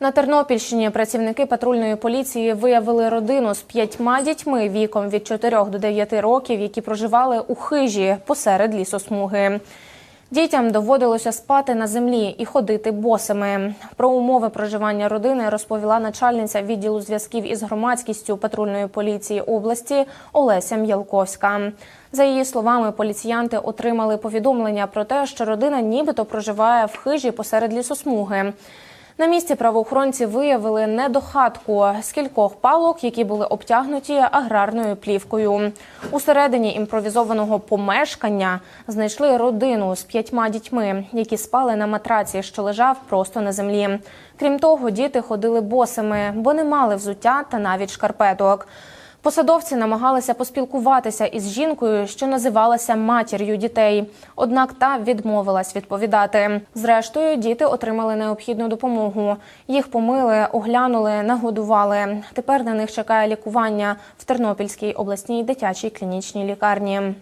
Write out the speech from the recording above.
На Тернопільщині працівники патрульної поліції виявили родину з п'ятьма дітьми віком від 4 до 9 років, які проживали у хижі посеред лісосмуги. Дітям доводилося спати на землі і ходити босими. Про умови проживання родини розповіла начальниця відділу зв'язків із громадськістю патрульної поліції області Олеся М'ялковська. За її словами, поліціянти отримали повідомлення про те, що родина нібито проживає в хижі посеред лісосмуги. На місці правоохоронці виявили недохатку з кількох палок, які були обтягнуті аграрною плівкою. Усередині імпровізованого помешкання знайшли родину з п'ятьма дітьми, які спали на матраці, що лежав просто на землі. Крім того, діти ходили босими, бо не мали взуття та навіть шкарпеток. Посадовці намагалися поспілкуватися із жінкою, що називалася матір'ю дітей. Однак та відмовилась відповідати. Зрештою, діти отримали необхідну допомогу. Їх помили, оглянули, нагодували. Тепер на них чекає лікування в Тернопільській обласній дитячій клінічній лікарні.